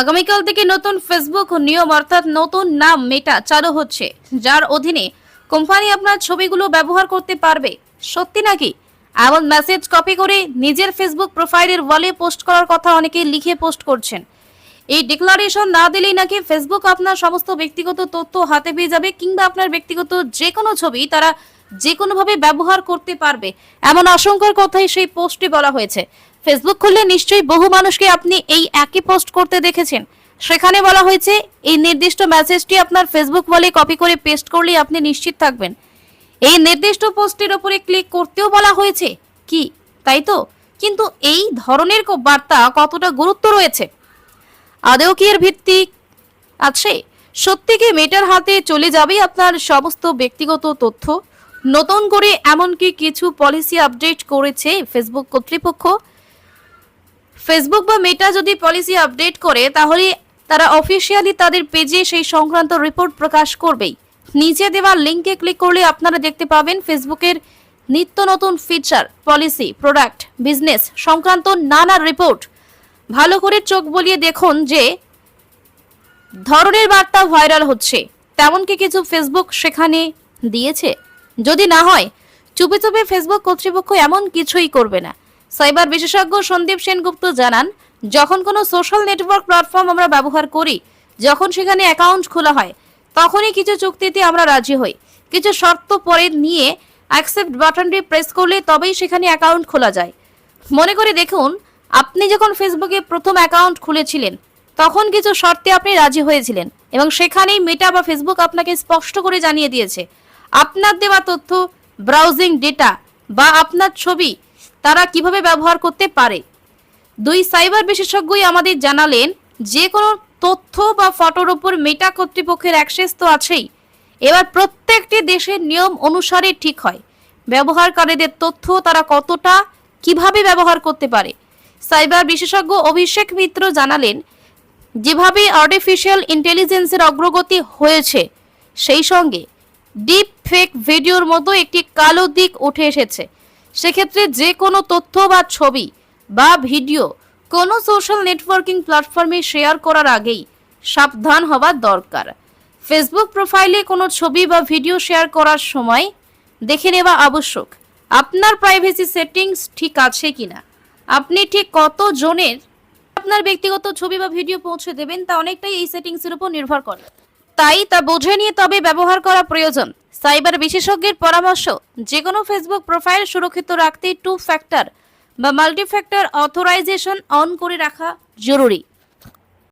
আগামীকাল থেকে নতুন ফেসবুক নিয়ম অর্থাৎ নতুন নাম মেটা চালু হচ্ছে। যার অধীনে কোম্পানি আপনার ছবিগুলো ব্যবহার করতে পারবে। সত্যি নাকি? এমন মেসেজ কপি করে নিজের ফেসবুক প্রোফাইলের ওয়ালে পোস্ট করার কথা অনেকে লিখে পোস্ট করছেন। এই ডিক্লারেশন না দিলেই নাকি ফেসবুক আপনার সমস্ত ব্যক্তিগত তথ্য হাতে পেয়ে যাবে কিংবা আপনার ব্যক্তিগত যে কোনো ছবি তারা যে কোনোভাবে ব্যবহার করতে পারবে। এমন আশঙ্কার কথাই সেই পোস্টে বলা হয়েছে। ফেসবুক খুললে নিশ্চয়ই বহু মানুষকে আপনি এই একই পোস্ট করতে দেখেছেন। সেখানে বলা হয়েছে, এই নির্দিষ্ট মেসেজটি আপনার ফেসবুক ওয়ালে কপি করে পেস্ট করলে আপনি নিশ্চিত থাকবেন। এই নির্দিষ্ট পোস্টের উপরে ক্লিক করতেও বলা হয়েছে, কি, তাই তো? কিন্তু এই ধরনের বার্তা কতটা গুরুত্ব রয়েছে? আদেও কি এর ভিত্তি আছে? সত্যি কি মেটার হাতে চলে যাবে আপনার সমস্ত ব্যক্তিগত তথ্য? নতুন করে এমনকি কিছু পলিসি আপডেট করেছে ফেসবুক কর্তৃপক্ষ। ফেসবুক বা মেটা যদি পলিসি আপডেট করে, তাহলে তারা অফিসিয়ালি তাদের পেজে সেই সংক্রান্ত রিপোর্ট প্রকাশ করবেই। নিচে দেওয়া লিঙ্কে ক্লিক করলে আপনারা দেখতে পাবেন ফেসবুকের নিত্য নতুন ফিচার পলিসি প্রোডাক্ট বিজনেস সংক্রান্ত নানা রিপোর্ট ভালো করে চোখ বলিয়ে দেখুন যে ধরনের বার্তা ভাইরাল হচ্ছে। তেমন কি কিছু ফেসবুক সেখানে দিয়েছে? যদি না হয়, চুপে চুপে ফেসবুক কর্তৃপক্ষ এমন কিছুই করবে না। সাইবার বিশেষজ্ঞ সন্দীপ সেনগুপ্ত জানান, যখন কোনো সোশ্যাল নেটওয়ার্ক প্ল্যাটফর্ম আমরা ব্যবহার করি, যখন সেখানে অ্যাকাউন্ট খোলা হয়, তখনই কিছু চুক্তিতে আমরা রাজি হই। কিছু শর্ত পরে নিয়ে অ্যাকসেপ্ট বাটনটি প্রেস করলে তবেই সেখানে অ্যাকাউন্ট খোলা যায়। মনে করে দেখুন, আপনি যখন ফেসবুকে প্রথম অ্যাকাউন্ট খুলেছিলেন, তখন কিছু শর্তে আপনি রাজি হয়েছিলেন এবং সেখানেই মেটা বা ফেসবুক আপনাকে স্পষ্ট করে জানিয়ে দিয়েছে। আপনার দেওয়া তথ্য ব্রাউজিং ডেটা বা আপনার ছবি তারা কীভাবে ব্যবহার করতে পারে? দুই সাইবার বিশেষজ্ঞই আমাদের জানালেন, যে কোনো তথ্য বা ফটোর উপর মেটা কর্তৃপক্ষের অ্যাক্সেস তো আছেই। এবার প্রত্যেকটি দেশের নিয়ম অনুসারে ঠিক হয়। ব্যবহারকারীদের তথ্য তারা কতটা, কীভাবে ব্যবহার করতে পারে? সাইবার বিশেষজ্ঞ অভিষেক মিত্র জানালেন, যেভাবে আর্টিফিশিয়াল ইন্টেলিজেন্সের অগ্রগতি হয়েছে, সেই সঙ্গে ডিপ ফেক ভিডিওর মতো একটি কালো দিক উঠে এসেছে। সেক্ষেত্রে যে কোনো তথ্য বা ছবি বা ভিডিও কোনো সোশ্যাল নেটওয়ার্কিং প্ল্যাটফর্মে শেয়ার করার আগেই সাবধান হওয়া দরকার। ফেসবুক প্রোফাইলে কোনো ছবি বা ভিডিও শেয়ার করার সময় দেখে নেওয়া আবশ্যক। আপনার প্রাইভেসি সেটিংস ঠিক আছে কিনা? আপনি ঠিক কত জনের আপনার ব্যক্তিগত ছবি বা ভিডিও পৌঁছে দেবেন তা অনেকটাই এই সেটিংসের উপর নির্ভর করে। তাই তা বুঝে নিয়ে তবে ব্যবহার করা প্রয়োজন। সাইবার বিশেষজ্ঞের পরামর্শ যে কোনো ফেসবুক প্রোফাইল সুরক্ষিত রাখতে টু ফ্যাক্টর বা মাল্টি ফ্যাক্টর অথরাইজেশন অন করে রাখা জরুরি।